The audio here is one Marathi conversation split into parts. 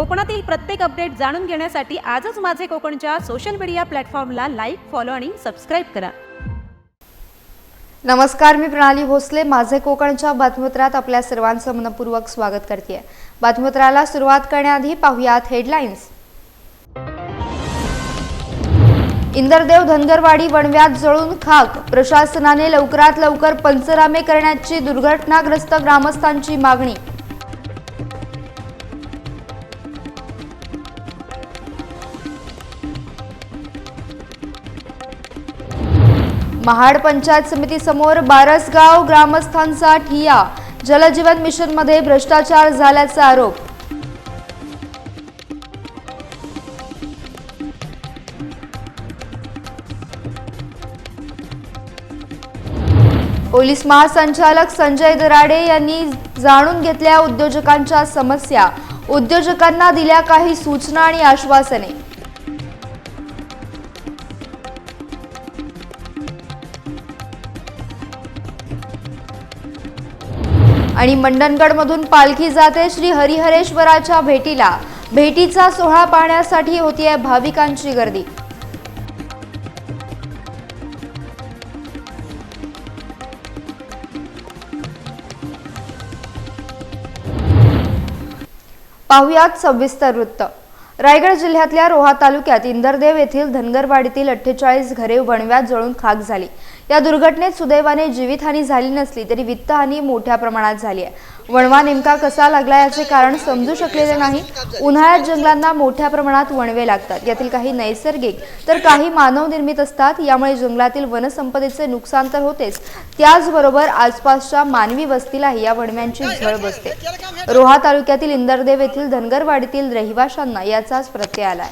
कोकणातील प्रत्येक अपडेट जाणून घेण्यासाठी आजच माझे कोकणच्या सोशल मीडिया प्लॅटफॉर्मला लाईक फॉलो आणि सबस्क्राईब करा. नमस्कार मी प्रणाली भोसले. माझे कोकणच्या बातमीपत्रात आपल्या सर्वांचं मनपूर्वक स्वागत करते. बातमीपत्राला सुरुवात करण्याआधी पाहुयात हेडलाईन्स इंदरदेव धनगरवाडी वणव्यात जळून खाक. प्रशासनाने लवकरात लवकर पंचनामे करण्याची दुर्घटनाग्रस्त ग्रामस्थांची मागणी. महाड पंचायत समिती समोर बारसगाव ग्रामस्थांचा ठिया. जलजीवन मिशनमध्ये भ्रष्टाचार झाल्याचा आरोप. पोलीस महासंचालक संजय दराडे यांनी जाणून घेतल्या उद्योजकांच्या समस्या. उद्योजकांना दिल्या काही सूचना आणि आश्वासने. आणि मंडणगडमधून पालखी जाते श्री हरिहरेश्वराच्या भेटीला. भेटीचा सोहळा पाहण्यासाठी होतीये भाविकांची गर्दी. पाहुयात सविस्तर वृत्त. रायगड जिल्ह्यातल्या रोहा तालुक्यात इंदरदेव येथील धनगरवाडीतील अठ्ठेचाळीस घरे वणव्यात जळून खाक झाली. या दुर्घटनेत सुदैवाने जीवितहानी झाली नसली तरी वित्तहानी मोठ्या प्रमाणात झाली आहे. वणवा नेमका कसा लागला याचे कारण समजू शकलेले नाही. उन्हाळ्यात जंगलांना मोठ्या प्रमाणात वणवे लागतात. यातील काही नैसर्गिक तर काही मानवनिर्मित असतात. यामुळे जंगलातील वनसंपदेचे नुकसान तर होतेच. त्याचबरोबर आसपासच्या मानवी वस्तीलाही या वणव्यांची झळ बसते. रोहा तालुक्यातील इंदरदेव येथील धनगरवाडीतील रहिवाशांना याचाच प्रत्यय आलाय.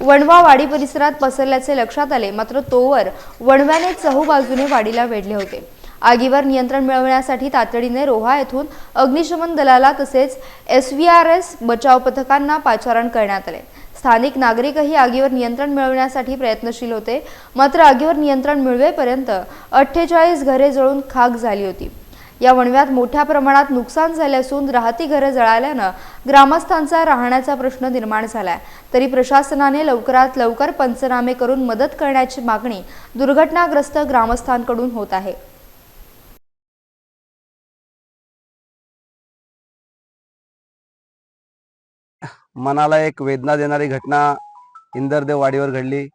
वणवा वाडी परिसरात पसरल्याचे लक्षात आले मात्र तोवर वणव्याने चहूबाजूने वाडीला वेढले होते. आगीवर नियंत्रण मिळवण्यासाठी तातडीने रोहा येथून अग्निशमन दलाला तसेच एस व्ही आर एस बचाव पथकांना पाचारण करण्यात आले. स्थानिक नागरिकही आगीवर नियंत्रण मिळवण्यासाठी प्रयत्नशील होते मात्र आगीवर नियंत्रण मिळवेपर्यंत अठ्ठेचाळीस घरे जळून खाक झाली होती. या वणव्यात मोठ्या प्रमाणात नुकसान झाले असून राहती घरं जळाल्यानं ग्रामस्थांचा राहण्याचा प्रश्न निर्माण झालाय. तरी प्रशासनाने लवकरात लवकर पंचनामे करून मदत करण्याची मागणी दुर्घटनाग्रस्त ग्रामस्थांकडून होत आहे. मनाला एक वेदना देणारी घटना इंदरदेव वाडीवर घडली.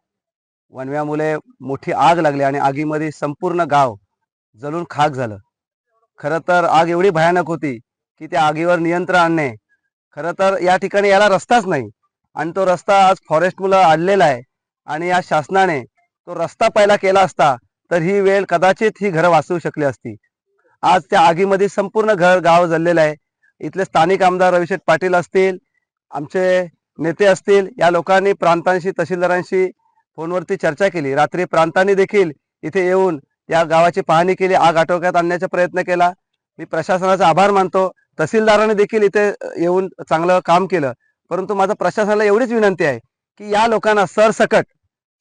वनव्यामुळे मोठी आग लागली आणि आगीमध्ये संपूर्ण गाव जळून खाक झालं. खरं तर आग एवढी भयानक होती की त्या आगीवर नियंत्रण आणणे. खरं तर या ठिकाणी याला रस्ताच नाही. आणि तो रस्ता आज फॉरेस्ट मुलं आणलेला आहे आणि या शासनाने तो रस्ता पहिला केला असता तर ही वेळ कदाचित ही घरं वाचवू शकली असती. आज त्या आगीमध्ये संपूर्ण घर गाव जळलेलं आहे. इथले स्थानिक आमदार रविशेठ पाटील असतील आमचे नेते असतील या लोकांनी प्रांतांशी तहसीलदारांशी फोनवरती चर्चा केली. रात्री प्रांतांनी देखील इथे येऊन या गावाची पाहणी केली आग आटोक्यात आणण्याचा प्रयत्न केला. मी प्रशासनाचा आभार मानतो. तहसीलदारांनी देखील इथे येऊन चांगलं काम केलं. परंतु माझं प्रशासनाला एवढीच विनंती आहे की या लोकांना सरसकट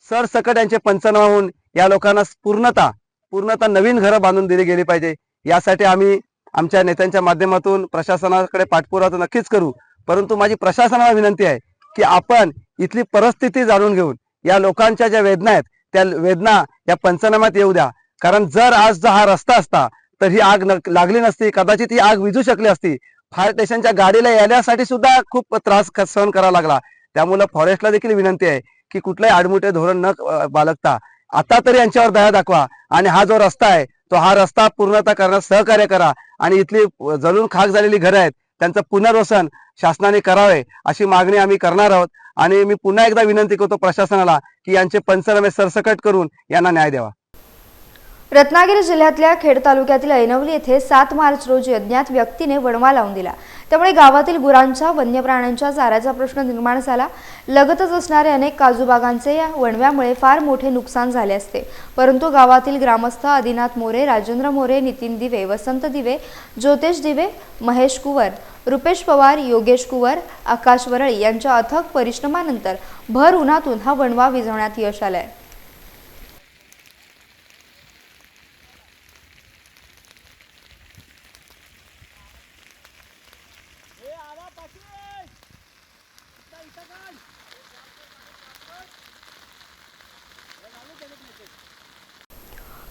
सरसकट यांचे पंचनामा होऊन या लोकांना पूर्णता पूर्णता नवीन घरं बांधून दिली गेली पाहिजे. यासाठी आम्ही आमच्या नेत्यांच्या माध्यमातून प्रशासनाकडे पाठपुरावा तर नक्कीच करू. परंतु माझी प्रशासनाला विनंती आहे की आपण इथली परिस्थिती जाणून घेऊन या लोकांच्या ज्या वेदना आहेत त्या वेदना या पंचनाम्यात येऊ द्या. कारण जर आज जर हा रस्ता असता तर ही आग न- लागली नसती कदाचित ही आग विझू शकली असती. फायर स्टेशनच्या गाडीला येण्यासाठी सुद्धा खूप त्रास सहन करावा लागला. त्यामुळे फॉरेस्टला देखील विनंती आहे की कुठलंही आडमुठे धोरण न बालकता आता तरी यांच्यावर दया दाखवा. आणि हा जो रस्ता आहे तो हा रस्ता पूर्णता करण्यास सहकार्य करा. आणि इथली जळून खाक झालेली घरं आहेत त्यांचं पुनर्वसन शासनाने करावे अशी मागणी आम्ही करणार आहोत. आणि मी पुन्हा एकदा विनंती करतो प्रशासनाला की यांचे पंचनामे सरसकट करून यांना न्याय द्यावा. रत्नागिरी जिल्ह्यातल्या खेड तालुक्यातील ऐनवली येथे सात मार्च रोजी अज्ञात व्यक्तीने वणवा लावून दिला. त्यामुळे गावातील गुरांच्या वन्य प्राण्यांच्या चाऱ्याचा प्रश्न निर्माण झाला. लगतच असणारे अनेक काजूबागांचे या वणव्यामुळे फार मोठे नुकसान झाले असते. परंतु गावातील ग्रामस्थ आदिनाथ मोरे राजेंद्र मोरे नितीन दिवे वसंत दिवे ज्योतिष दिवे महेश कुवर रुपेश पवार योगेश कुवर आकाश वरळी यांच्या अथक परिश्रमानंतर भर उन्हातून हा वणवा विझवण्यात यश आलंय.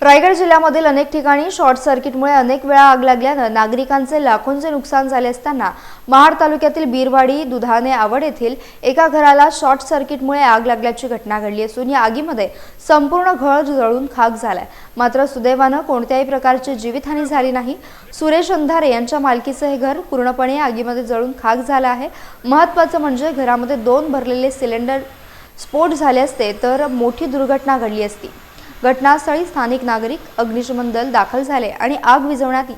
रायगड जिल्ह्यामधील अनेक ठिकाणी शॉर्ट सर्किटमुळे अनेक वेळा आग लागल्यानं नागरिकांचे लाखोंचे नुकसान झाले असताना महाड तालुक्यातील बीरवाडी दुधाने आवड येथील एका घराला शॉर्ट सर्किटमुळे आग लागल्याची घटना घडली असून या आगीमध्ये संपूर्ण घर जळून खाक झालाय. मात्र सुदैवानं कोणत्याही प्रकारची जीवितहानी झाली नाही. सुरेश अंधारे यांच्या मालकीचं हे घर पूर्णपणे आगीमध्ये जळून खाक झालं आहे. महत्त्वाचं म्हणजे घरामध्ये दोन भरलेले सिलेंडर स्फोट झाले असते तर मोठी दुर्घटना घडली असती. घटनास्थळी स्थानिक नागरिक अग्निशमन दल दाखल झाले आणि आग विझवण्यात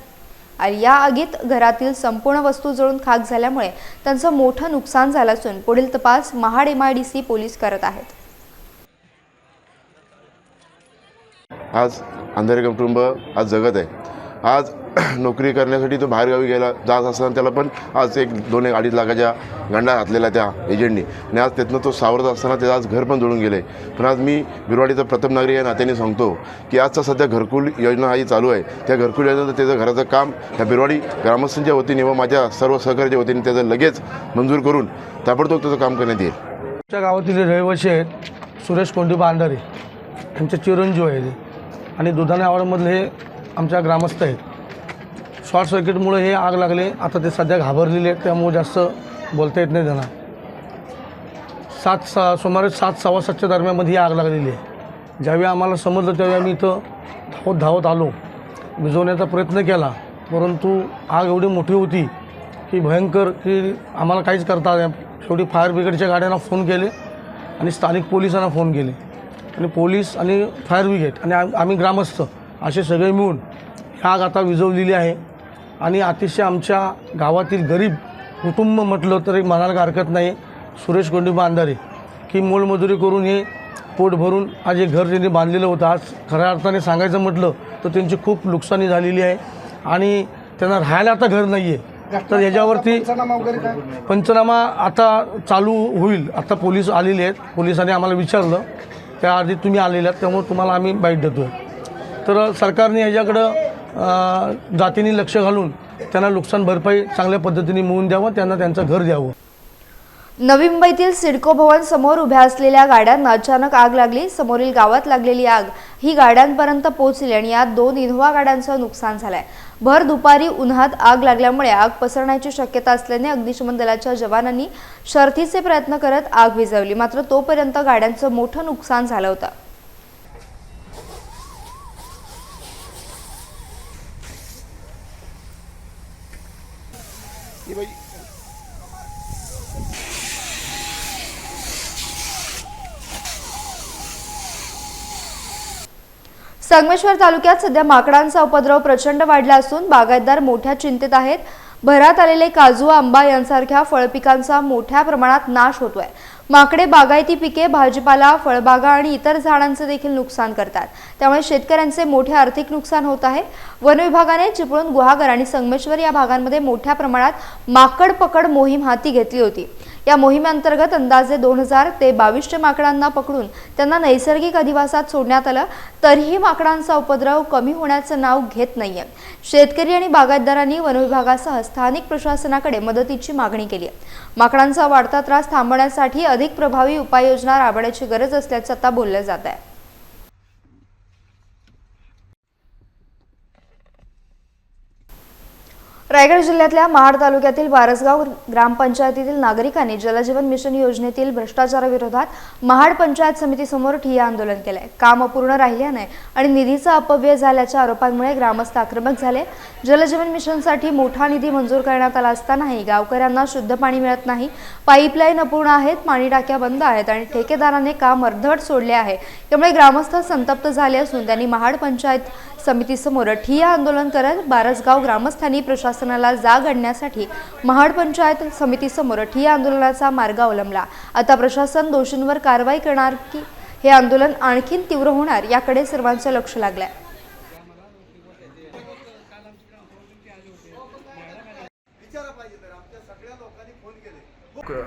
आणि या आगीत घरातील संपूर्ण वस्तू जळून खाक झाल्यामुळे त्यांचं मोठं नुकसान झालं असून पुढील तपास Mahad M I D C police करत आहेत. आज अंधारे कुटुंब आज जगत आहे. आज नोकरी करण्यासाठी तो बाहेरगावी गेला जात असताना त्याला पण आज एक दोन एक अडीच लाखाच्या गंडा घातलेला त्या एजंटनी आणि आज त्यातनं तो सावरत असताना त्याचं आज घर पण जोडून गेले पण आज मी बिरवाडीचा प्रथम नागरिक या नात्याने सांगतो की आजचा सध्या घरकुल योजना ही चालू आहे. त्या घरकुल योजनेचं त्याचं घराचं काम ह्या बिरवाडी ग्रामस्थांच्या वतीने व माझ्या सर्व सहकार्याच्या वतीने त्याचं लगेच मंजूर करून ताबडतोब त्याचं काम करण्यात येईल. आमच्या गावातील रहिवासी आहेत सुरेश कोंडीबा अंडारे यांचे चिरंजीव आहे आणि दुधाने आवडमधले हे आमच्या ग्रामस्थ आहेत. शॉर्ट सर्किटमुळे हे आग लागले. आता ते सध्या घाबरलेले आहेत त्यामुळे जास्त बोलता येत नाही त्यांना. सात सा सुमारे सात सव्वा सातच्या दरम्यानमध्ये ही आग लागलेली आहे. ज्यावेळी आम्हाला समजलं त्यावेळी आम्ही इथं धावत धावत आलो. विझवण्याचा प्रयत्न केला परंतु आग एवढी मोठी होती की भयंकर की आम्हाला काहीच करता आलं शेवटी फायर ब्रिगेडच्या गाड्यांना फोन केले आणि स्थानिक पोलिसांना फोन केले. आणि पोलीस आणि फायर ब्रिगेड आणि आम्ही ग्रामस्थ असे सगळे मिळून ही आग आता विझवलेली आहे. आणि अतिशय आमच्या गावातील गरीब कुटुंब म्हटलं तरी म्हणायला हरकत नाही. सुरेश कोंडिबा अंधारे की मोलमजुरी करून हे पोट भरून आज हे घर त्यांनी बांधलेलं होतं आज खऱ्या अर्थाने सांगायचं म्हटलं तर त्यांची खूप नुकसानी झालेली आहे. आणि त्यांना राहायला आता घर नाही आहे तर ह्याच्यावरती पंचनामा आता चालू होईल. आता पोलीस आलेले आहेत. पोलिसांनी आम्हाला विचारलं. त्याआधी तुम्ही आलेले आहेत त्यामुळे तुम्हाला आम्ही बाईट देतो आहे तर सरकारने ह्याच्याकडं अं, जातीने लक्ष घालून त्यांना नुकसान भरपाई चांगल्या पद्धतीने मिळून द्यावं त्यांना त्यांचं घर द्यावं. नवी मुंबईतील सिडको भवन समोर उभ्या असलेल्या गाड्यांना अचानक आग लागली. समोरील गावात लागलेली आग ही गाड्यांपर्यंत पोहोचली आणि यात दोन इनोव्हा गाड्यांचं नुकसान झालंय. भर दुपारी उन्हात आग लागल्यामुळे आग पसरण्याची शक्यता असल्याने अग्निशमन दलाच्या जवानांनी शर्थीचे प्रयत्न करत आग विझवली. मात्र तोपर्यंत गाड्यांचं मोठं नुकसान झालं होतं. संगमेश्वर तालुक्यात सध्या माकडांचा उपद्रव प्रचंड वाढला असून बागायतदार मोठ्या चिंतेत आहेत. भरात आलेले काजू आंबा यांसारख्या फळपिकांचा मोठ्या प्रमाणात नाश होतोय. माकडे बागायती पिके भाजीपाला फळबागा आणि इतर झाडांचे देखील नुकसान करतात. त्यामुळे शेतकऱ्यांचे मोठे आर्थिक नुकसान होत आहे. वन विभागाने चिपळूण गुहागर आणि संगमेश्वर या भागांमध्ये मोठ्या प्रमाणात माकड पकड मोहीम हाती घेतली होती. या मोहिमेअंतर्गत अंदाजे दोन हजार ते बावीसशे माकडांना पकडून त्यांना नैसर्गिक अधिवासात सोडण्यात आलं. तरीही माकडांचा उपद्रव कमी होण्याचं नाव घेत नाहीये. शेतकरी आणि बागायतदारांनी वनविभागासह स्थानिक प्रशासनाकडे मदतीची मागणी केली आहे माकडांचा वाढता त्रास थांबवण्यासाठी अधिक प्रभावी उपाययोजना राबवण्याची गरज असल्याचं आता बोललं जात आहे रायगड जिल्ह्यातल्या महाड तालुक्यातील वारसगाव ग्रामपंचायतीतील नागरिकांनी जलजीवन मिशन योजनेतील भ्रष्टाचाराविरोधात महाड पंचायत समितीसमोर ठिय्या आंदोलन केले काम अपूर्ण राहिल्याने आणि निधीचा अपव्यय झाल्याच्या आरोपांमुळे ग्रामस्थ आक्रमक झाले. जलजीवन मिशनसाठी मोठा निधी मंजूर करण्यात आला असतानाही गावकऱ्यांना शुद्ध पाणी मिळत नाही. पाईपलाईन अपूर्ण आहेत पाणी टाक्या बंद आहेत आणि ठेकेदाराने काम अर्धवट सोडले आहे. त्यामुळे ग्रामस्थ संतप्त झाले असून त्यांनी महाड पंचायत समितीसमोर ठिया आंदोलन करत बारसगाव ग्रामस्थांनी प्रशासनाला जाग आणण्यासाठी महाड पंचायत समितीसमोर ठिया आंदोलनाचा मार्ग अवलंबला. आता प्रशासन दोषींवर कारवाई करणार की हे आंदोलन आणखीन तीव्र होणार याकडे सर्वांचं लक्ष लागलंय.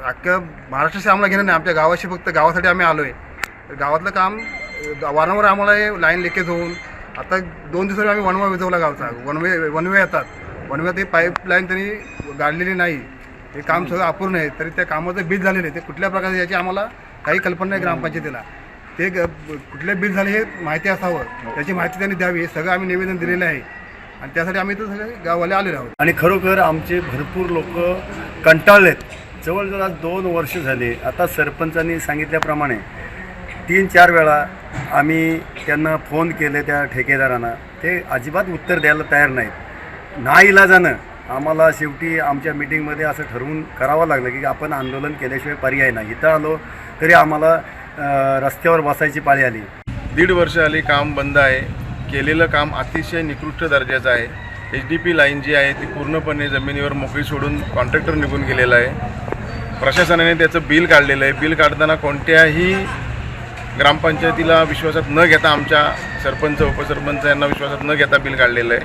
अख्ख्या महाराष्ट्राशी आम्हाला घेणं नाही. आमच्या गावाशी फक्त गावासाठी आम्ही आलो आहे गावातलं काम वारंवार आम्हाला लाईन लिकेज होऊन आता दोन दिवसांनी आम्ही वनवा विजवला गावचा. वनवे वनवे येतात. वनवे ते पाईपलाईन त्यांनी गाडलेली नाही. हे काम सगळं अपूर्ण आहे. तरी त्या कामाचं बीज झालेलं आहे. ते कुठल्या प्रकारे याची आम्हाला काही कल्पना नाही ग्रामपंचायतीला. ते ग- कुठले बिल झाले हे माहिती असावं. त्याची माहिती त्यांनी द्यावी. हे सगळं आम्ही निवेदन दिलेलं आहे. आणि त्यासाठी आम्ही तर सगळे गाववाले आलेलो आहोत. आणि खरोखर आमचे भरपूर लोक कंटाळलेत. जवळजवळ आज दोन वर्ष झाले. आता सरपंचांनी सांगितल्याप्रमाणे तीन चार वेळा आम्ही त्यांना फोन केले त्या ठेकेदारांना. ते अजिबात उत्तर द्यायला तयार नाहीत. ना इलाजानं आम्हाला शेवटी आमच्या मिटिंगमध्ये असं ठरवून करावं लागलं की आपण आंदोलन केल्याशिवाय पर्याय नाही. इथं आलो तरी आम्हाला रस्त्यावर बसायची पाळी आली. दीड वर्ष आली काम बंद आहे. केलेलं काम अतिशय निकृष्ट दर्जाचं आहे. एच डी पी लाईन जी आहे ती पूर्णपणे जमिनीवर मोकळी सोडून कॉन्ट्रॅक्टर निघून गेलेला आहे. प्रशासनाने त्याचं बिल काढलेलं आहे. बिल काढताना कोणत्याही ग्रामपंचायतीला विश्वासात न घेता आमच्या सरपंच उपसरपंच यांना विश्वासात न घेता बिल काढलेलं आहे.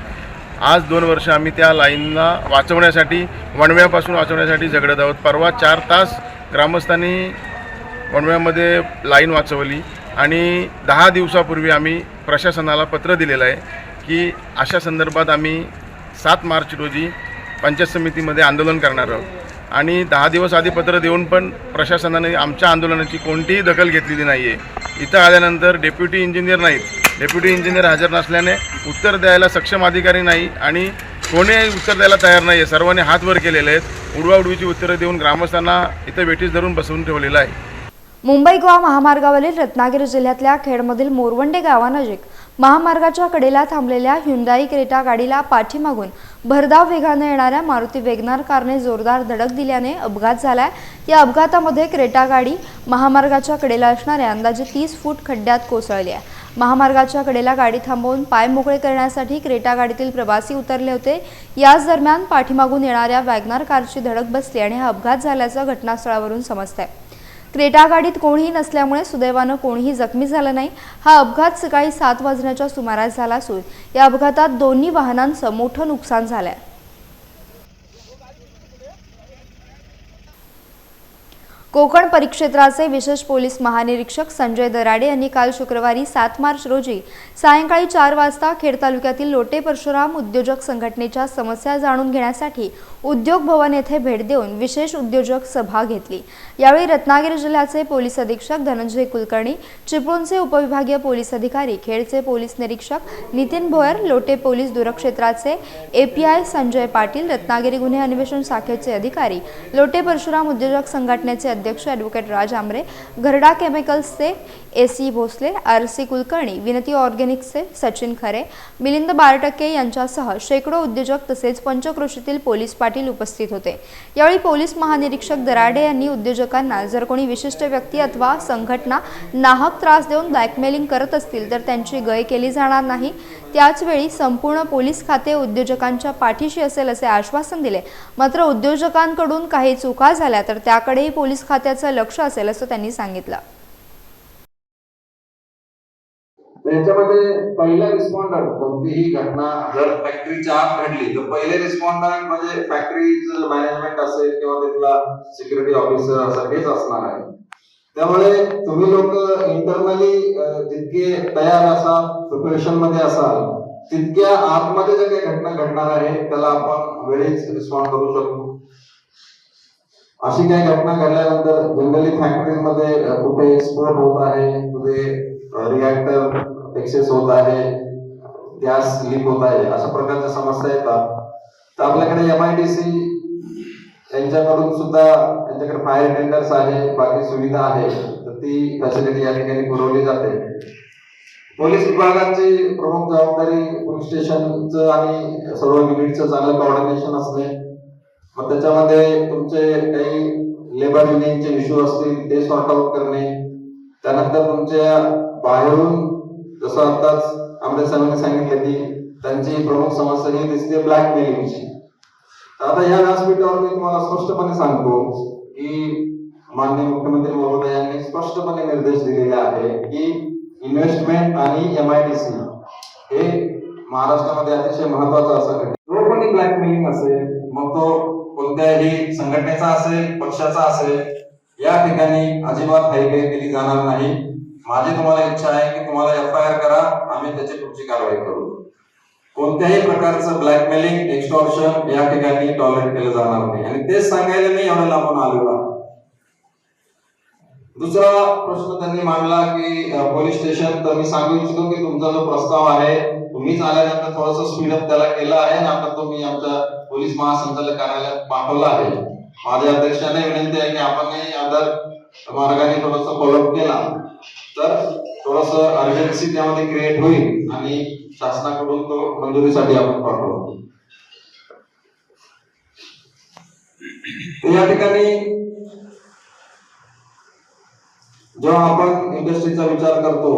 आज दोन वर्ष आम्ही त्या लाईनला वाचवण्यासाठी वणव्यापासून वाचवण्यासाठी झगडत आहोत. परवा चार तास ग्रामस्थांनी वणव्यामध्ये लाईन वाचवली आणि दहा दिवसापूर्वी आम्ही प्रशासनाला पत्र दिलेलं आहे की अशा संदर्भात आम्ही सात मार्च रोजी पंचायत समितीमध्ये आंदोलन करणार आहोत. आणि दहा दिवस आधी पत्र देऊन पण प्रशासनाने आमच्या आंदोलनाची कोणतीही दखल घेतलेली नाही आहे इथं आल्यानंतर डेप्युटी इंजिनियर नाहीत. डेप्युटी इंजिनियर हजर नसल्याने उत्तर द्यायला सक्षम अधिकारी नाही आणि कोणीही उत्तर द्यायला तयार नाही आहे सर्वांनी हात वर केलेले आहेत. उडवाउडवीची उत्तरं देऊन ग्रामस्थांना इथं वेठीस धरून बसवून ठेवलेलं आहे. मुंबई गोवा महामार्गावरील रत्नागिरी जिल्ह्यातल्या खेडमधील मोरवंडे गावानजीक महामार्गाच्या कडेला थांबलेल्या ह्युंदाई क्रेटा गाडीला पाठीमागून भरधाव वेगाने येणाऱ्या मारुती वेगनार कारने जोरदार धडक दिल्याने अपघात झालाय. या अपघातामध्ये क्रेटा गाडी महामार्गाच्या कडेला असणाऱ्या अंदाजे तीस फूट खड्ड्यात कोसळली आहे. महामार्गाच्या कडेला गाडी थांबवून पाय मोकळे करण्यासाठी क्रेटा गाडीतील प्रवासी उतरले होते. याच दरम्यान पाठीमागून येणाऱ्या वॅगनार कारची धडक बसली आणि हा अपघात झाल्याचं घटनास्थळावरून समजतंय. क्रेटा गाडीत कोणीही नसल्यामुळे सुदैवानं कोणीही जखमी झालं नाही. हा अपघात सकाळी सात वाजण्याच्या सुमारास झाला असून या अपघातात दोन्ही वाहनांचं मोठं नुकसान झालंय. कोकण परिक्षेत्राचे विशेष पोलीस महानिरीक्षक संजय दराडे यांनी काल शुक्रवारी सात मार्च रोजी सायंकाळी चार वाजता खेड तालुक्यातील लोटे परशुराम उद्योजक संघटनेच्या समस्या जाणून घेण्यासाठी उद्योग भवन येथे भेट देऊन विशेष उद्योजक सभा घेतली. यावेळी रत्नागिरी जिल्ह्याचे पोलीस अधीक्षक धनंजय कुलकर्णी चिपळूणचे उपविभागीय पोलीस अधिकारी खेडचे पोलीस निरीक्षक नितीन भोयर लोटे पोलीस दूरक्षेत्राचे एपीआय संजय पाटील रत्नागिरी गुन्हे अन्वेषण शाखेचे अधिकारी लोटे परशुराम उद्योजक संघटनेचे अध्यक्ष advocate Raj Amre Gharda केमिकल्सचे A C Bhosle R C Kulkarni Vinati ऑर्गॅनिक्सचे Sachin खरे मिलिंद बारटक्के यांच्यासह शेकडो उद्योजक तसेच पंचक्रोशीतील पोलीस पाटील उपस्थित होते. यावेळी पोलीस महानिरीक्षक दराडे यांनी उद्योजकांना जर कोणी विशिष्ट व्यक्ती अथवा संघटना नाहक त्रास देऊन ब्लॅकमेलिंग करत असतील तर त्यांची गय केली जाणार नाही. त्याचवेळी संपूर्ण पोलीस खाते उद्योजकांच्या पाठीशी असेल असे आश्वासन दिले. मात्र उद्योजकांकडून काही चुका झाल्या तर त्याकडेही पोलीस खात्याचं लक्ष असेल असं त्यांनी सांगितलं. याच्यामध्ये पहिला रिस्पॉन्डर कोणतीही घटना जर फॅक्टरीच्या आत घडली तर पहिले रिस्पॉन्डर म्हणजे फॅक्टरी मॅनेजमेंट असेल किंवा तिथला सिक्युरिटी ऑफिसर असं हेच असणार आहे. त्यामुळे तुम्ही लोक इंटरनली जितके तयार असाल प्रिपरेशनमध्ये असाल तितक्या आतमध्ये ज्या काही घटना घडणार आहे त्याला आपण वेळीच रिस्पॉन्ड करू शकतो. अशी काही घटना घडल्यानंतर जनरली फॅक्टरीमध्ये कुठे स्फोट होत आहे कुठे रिॲक्टर एक्सेस होत आहे गॅस लीक होत आहे अशा प्रकारच्या समस्या येतात. तर आपल्याकडे एम आय डी सी यांच्याकडून सुद्धा यांच्याकडे फायर टेंडर्स आहे बाकी सुविधा आहे. तर ती फॅसिलिटी या ठिकाणी पुरवली जाते. पोलीस विभागाची प्रमुख जबाबदारी पोलीस स्टेशनचं आणि सर्व युनिटचं चांगलं कॉर्डिनेशन असणे. मग त्याच्यामध्ये तुमचे काही लेबर युनियनचे इश्यू असतील ते सॉर्ट आउट करणे. त्यानंतर तुमच्या बाहेरून जसं आताच आमदार साहेबांनी सांगितलं की त्यांची प्रमुख समस्या ही दिसते ब्लॅकमेलिंगची आता या व्यासपीठावर मी तुम्हाला स्पष्टपणे सांगतो की माननीय मुख्यमंत्री महोदय यांनी स्पष्टपणे निर्देश दिलेले आहे की इन्व्हेस्टमेंट आणि एम आय डी सी हे महाराष्ट्रामध्ये अतिशय महत्वाचं असं घटक जो कोणी ब्लॅकमेलिंग असेल मग तो कोणत्याही संघटनेचा असेल पक्षाचा असेल या ठिकाणी अजिबात हायवे केली जाणार नाही. माझी तुम्हाला इच्छा आहे की तुम्हाला एफ आय आर करा आम्ही त्याची पुढची कारवाई करू. कोणत्याही प्रकारचं ब्लॅकमेलिंग एक्स्टॉर्शन या ठिकाणी टॉलरेट केलं जाणार नाही. आणि तेच सांगायला मी एवढं लांबून आलेलो दुसरा प्रश्न त्यांनी मांडला की पोलीस स्टेशन तर मी सांगू इच्छितो की तुमचा जो प्रस्ताव आहे तुम्हीच आल्यानंतर थोडस स्पीडअप त्याला केलं आहे आणि आता तो मी आमच्या पोलीस महासंचालक कार्यालयात पाठवला आहे. माझ्या अध्यक्षाने विनंती आहे की आपणही आधार मार्गाने थोडस फॉलोअप केला. तर थोडस अर्जन्सी त्यामध्ये क्रिएट होईल आणि शासनाकडून तो मंजुरीसाठी आपण पाठवू. या ठिकाणी जेव्हा आपण इंडस्ट्रीचा विचार करतो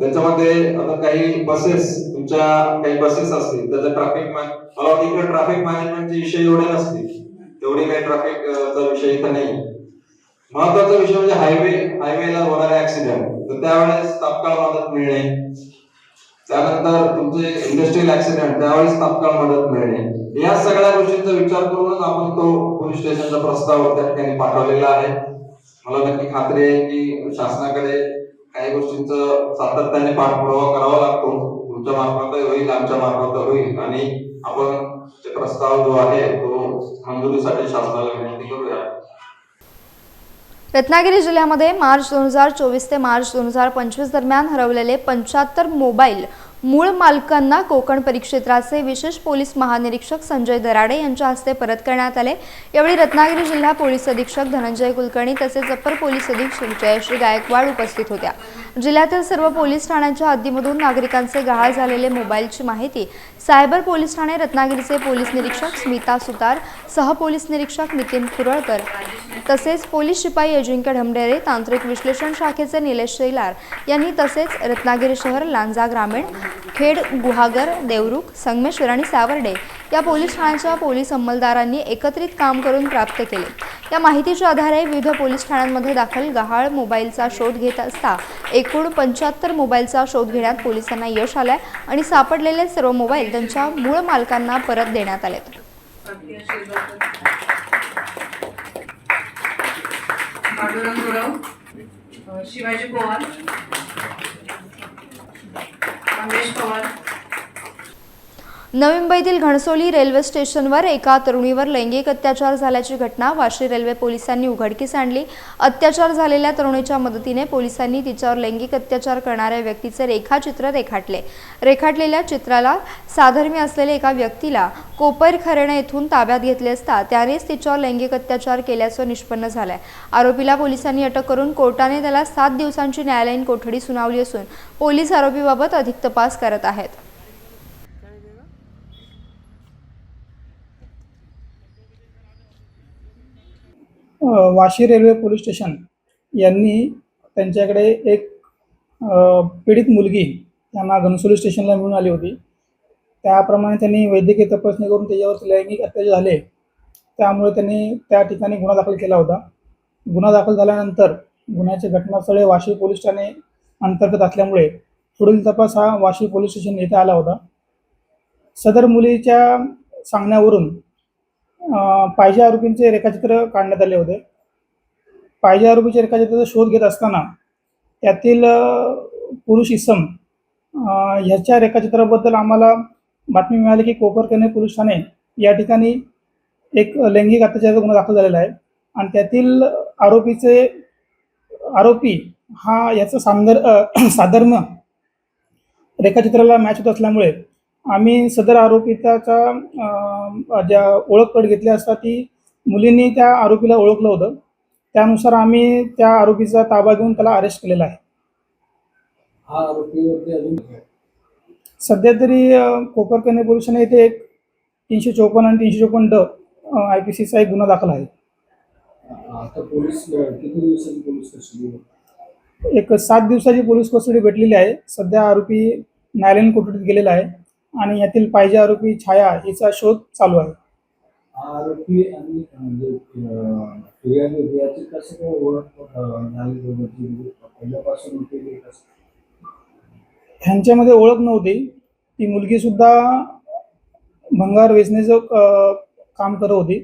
त्याच्यामध्ये आता काही बसेस तुमच्या काही बसेस असतील त्याचा ट्रॅफिक मला वाटतं इकडे ट्रॅफिक मॅनेजमेंटचे विषय एवढे नसतील. तेवढी काही ट्रॅफिकचा विषय इथं नाही. महत्त्वाचा विषय म्हणजे हायवे हायवेला होणारे ऍक्सिडेंट तर त्यावेळेस तात्काळ मदत मिळणे. त्यानंतर तुमचे इंडस्ट्रियल ऍक्सिडेंट त्यावेळेस तात्काळ मदत मिळणे. या सगळ्या गोष्टींचा विचार करूनच आपण तो पोलीस स्टेशनचा प्रस्ताव त्या ठिकाणी पाठवलेला आहे. मला नक्की खात्री आहे की शासनाकडे काही गोष्टींचं सातत्याने पाठपुरावा करावा लागतो. तुमच्या मार्फत होईल आमच्या मार्फत होईल. आणि आपण प्रस्ताव जो आहे तो मंजुरीसाठी शासनाला विनंती करूया. रत्नागिरी जिल्ह्यामध्ये मार्च दोन हजार चोवीस ते मार्च दोन हजार पंचवीस दरम्यान हरवलेले पंच्याहत्तर मोबाईल मूळ मालकांना कोकण परिक्षेत्राचे विशेष पोलीस महानिरीक्षक संजय दराडे यांच्या हस्ते परत करण्यात आले. यावेळी रत्नागिरी जिल्हा पोलीस अधीक्षक धनंजय कुलकर्णी तसेच अप्पर पोलीस अधीक्षक जयश्री गायकवाड उपस्थित होत्या. जिल्ह्यातील सर्व पोलीस ठाण्यांच्या हद्दीमधून नागरिकांचे गहाळ झालेले मोबाईलची माहिती सायबर पोलीस ठाणे रत्नागिरीचे पोलीस निरीक्षक स्मिता सुतार सहपोलीस निरीक्षक नितीन कुरळकर तसेच पोलीस शिपाई अजिंक्य ढमढेरे तांत्रिक विश्लेषण शाखेचे निलेश शैलार यांनी तसेच रत्नागिरी शहर लांजा ग्रामीण खेड गुहागर देवरुख संगमेश्वर आणि सावर्डे या पोलीस ठाण्यांच्या पोलीस अंमलदारांनी एकत्रित काम करून प्राप्त केले. या माहितीच्या आधारे विविध पोलीस ठाण्यांमध्ये दाखल गहाळ मोबाईलचा शोध घेत असता एकूण पंच्याहत्तर मोबाईलचा शोध घेण्यात पोलिसांना यश आलंय आणि सापडलेले सर्व मोबाईल त्यांच्या मूळ मालकांना परत देण्यात आलेत. शिवाजी पवार. मंगेश पवार. नवी मुंबईतील घणसोली रेल्वे स्टेशनवर एका तरुणीवर लैंगिक अत्याचार झाल्याची घटना. वाशी रेल्वे पोलिसांनी उघडकीस आणली. अत्याचार झालेल्या तरुणीच्या मदतीने पोलिसांनी तिच्यावर लैंगिक अत्याचार करणाऱ्या व्यक्तीचे रेखाचित्र रेखाटले. रेखाटलेल्या चित्राला साधर्म्य असलेल्या एका व्यक्तीला कोपर खरेणे येथून ताब्यात घेतले असता त्यानेच तिच्यावर लैंगिक अत्याचार केल्याचं निष्पन्न झालंय. आरोपीला पोलिसांनी अटक करून कोर्टाने त्याला सात दिवसांची न्यायालयीन कोठडी सुनावली असून पोलीस आरोपीबाबत अधिक तपास करत आहेत. वाशी रेल्वे पोलीस स्टेशन यांनी त्यांच्याकडे एक पीडित मुलगी त्यांना घनसोली स्टेशनला मिळून आली होती. त्याप्रमाणे त्यांनी वैद्यकीय तपासणी करून त्याच्यावर लैंगिक अत्याचार झाले. त्यामुळे त्यांनी त्या ठिकाणी गुन्हा दाखल केला होता. गुन्हा दाखल झाल्यानंतर गुन्ह्याचे घटनास्थळे वाशी पोलीस ठाणे अंतर्गत असल्यामुळे पुढील तपास हा वाशी पोलीस स्टेशन येथे आला होता. सदर मुलीच्या सांगण्यावरून पाहिजे आरोपींचे रेखाचित्र काढण्यात आले होते. पाहिजे आरोपीचे रेखाचित्राचा शोध घेत असताना त्यातील पुरुष इसम ह्याच्या रेखाचित्राबद्दल आम्हाला बातमी मिळाली की कोपरकने पोलीस ठाणे या ठिकाणी एक लैंगिक अत्याचाराचा गुन्हा दाखल झालेला आहे. आणि त्यातील आरोपीचे आरोपी हा याचं सांदर अ, साधर्म्य रेखाचित्राला मॅच होत असल्यामुळे आम्ही सदर आरोपीचा अं, ज्या ओळखपट घेतली असता ती मुलींनी त्या आरोपीला ओळखलं होतं. त्यानुसार आम्ही त्या आरोपीचा ताबा घेऊन त्याला अरेस्ट केलेला आहे. हा आरोपीवरती अजून सध्या तरी कोपरकन्या पोलिसांनी इथे एक तीनशे चौपन्न आणि तीनशे चौपन्न ड आय पी सीचा एक गुन्हा दाखल आहे. आता पोलीस किती दिवसांची पोलीस कस्टडी एक सात दिवसाची पोलीस कस्टडी भेटलेली आहे. सध्या आरोपी न्यायालयीन कोठडीत गेलेला आहे. आणि यातील पाहिजे आरोपी छाया हिचा शोध चालू आहे. आरोपी आणि म्हणजे फिर्यादी होती याची कसं काय ओळख अं, झाली दोघांची? म्हणजे पहिल्यापासून होती की कसं? ह्यांच्यामध्ये ओळख नव्हती. ती मुलगी सुद्धा भंगार वेचण्याचं काम करत होती.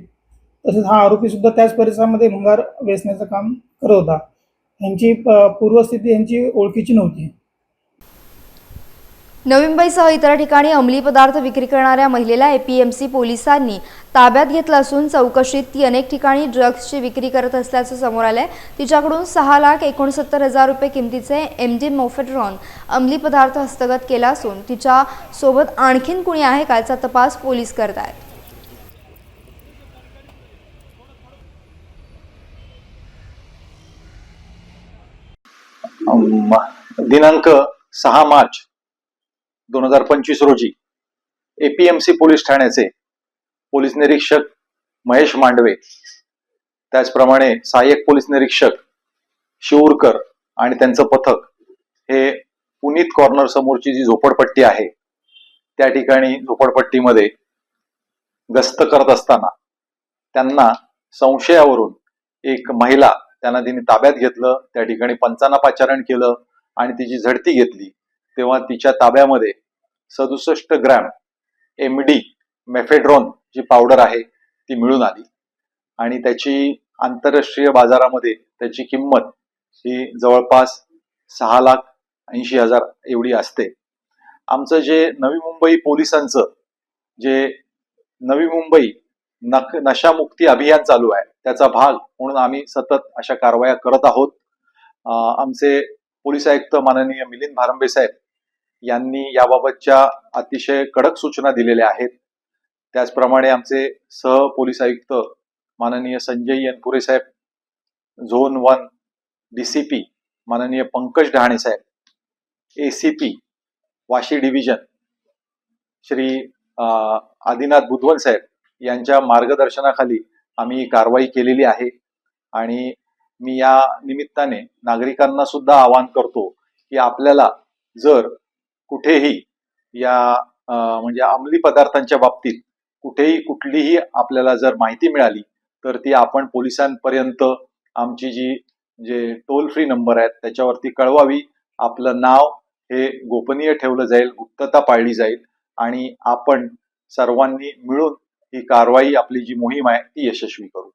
तसेच हा आरोपी सुद्धा त्याच परिसरामध्ये भंगार वेचण्याचं काम करत होता. ह्यांची पूर्वस्थिती ह्यांची ओळखीची नव्हती. नवी मुंबईसह इतर ठिकाणी अंमली पदार्थ विक्री करणाऱ्या महिलेला एपीएमसी पोलिसांनी ताब्यात घेतलं असून चौकशीत ती अनेक ठिकाणी ड्रग्सची विक्री करत असल्याचं समोर आलंय. तिच्याकडून सहा लाख एकोणसत्तर हजार रुपये किमतीचे एम डी मोफेड्रॉन अंमली पदार्थ हस्तगत केला असून तिच्या सोबत आणखीन कुणी आहे का याचा तपास पोलीस करत आहेत. दिनांक सहा मार्च दोन हजार पंचवीस रोजी एपीएमसी पोलीस ठाण्याचे पोलीस निरीक्षक महेश मांडवे त्याचप्रमाणे सहाय्यक पोलीस निरीक्षक शिवूरकर आणि त्यांचं पथक हे पुनीत कॉर्नर समोरची जी झोपडपट्टी आहे त्या ठिकाणी झोपडपट्टीमध्ये गस्त करत असताना त्यांना संशयावरून एक महिला त्यांना तिने ताब्यात घेतलं त्या ठिकाणी पंचांना पाचारण केलं आणि तिची झडती घेतली. तेव्हा तिच्या ताब्यामध्ये सदुसष्ट ग्रॅम एम डी मेफेड्रॉन जी पावडर आहे ती मिळून आली. आणि त्याची आंतरराष्ट्रीय बाजारामध्ये त्याची किंमत ही जवळपास सहा लाख ऐंशी हजार एवढी असते. आमचं जे नवी मुंबई पोलिसांचं जे नवी मुंबई नक नशामुक्ती अभियान चालू आहे त्याचा भाग म्हणून आम्ही सतत अशा कारवाया करत आहोत. आमचे पोलीस आयुक्त माननीय मिलिंद भारंबे साहेब यांनी याबाबतच्या अतिशय कडक सूचना दिलेल्या आहेत. त्याचप्रमाणे आमचे सह पोलीस आयुक्त माननीय Sanjay Yanpure saheb zone one DCP माननीय पंकज डहाणे साहेब एसीपी वाशी डिव्हिजन श्री आदिनाथ बुधवन साहेब यांच्या मार्गदर्शनाखाली आम्ही कारवाई केलेली आहे आणि मी या निमित्ताने नागरिकांना सुद्धा आवाहन करतो की आपल्याला जर कुठेही या म्हणजे अंमली पदार्थांच्या बाबतीत कुठेही कुठलीही आपल्याला जर माहिती मिळाली तर ती आपण पोलिसांपर्यंत आमची जी जे टोल फ्री नंबर आहेत त्याच्यावरती कळवावी. आपलं नाव हे गोपनीय ठेवलं जाईल गुप्तता पाळली जाईल आणि आपण सर्वांनी मिळून ही कारवाई आपली जी मोहीम आहे ती यशस्वी करू.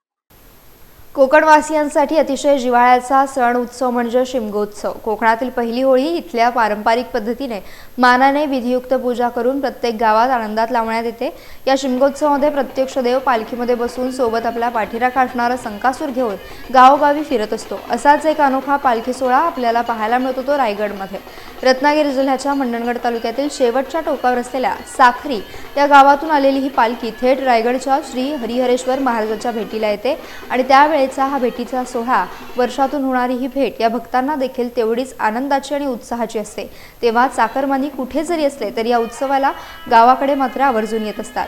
कोकणवासियांसाठी अतिशय जिव्हाळ्याचा सण उत्सव म्हणजे शिमगोत्सव. कोकणातील पहिली होळी इथल्या पारंपरिक पद्धतीने मानाने विधियुक्त पूजा करून प्रत्येक गावात आनंदात लावण्यात येते. या शिमगोत्सवामध्ये प्रत्यक्ष देव पालखीमध्ये बसून सोबत आपला पाठीरा काढणारा संकासूर घेऊन गावोगावी फिरत असतो. असाच एक अनोखा पालखी सोहळा आपल्याला पाहायला मिळतो तो रायगडमध्ये. रत्नागिरी जिल्ह्याच्या मंडणगड तालुक्यातील शेवटच्या टोकावर असलेल्या साखरी या गावातून आलेली ही पालखी थेट रायगडच्या श्री हरिहरेश्वर महाराजांच्या भेटीला येते आणि त्यावेळी शाळेचा हा भेटीचा सोहळा वर्षातून होणारी ही भेट या भक्तांना देखील तेवढीच आनंदाची आणि उत्साहाची असते. तेव्हा चाकरमानी कुठे जरी असले तरी या उत्सवाला गावाकडे मात्र आवर्जून येत असतात.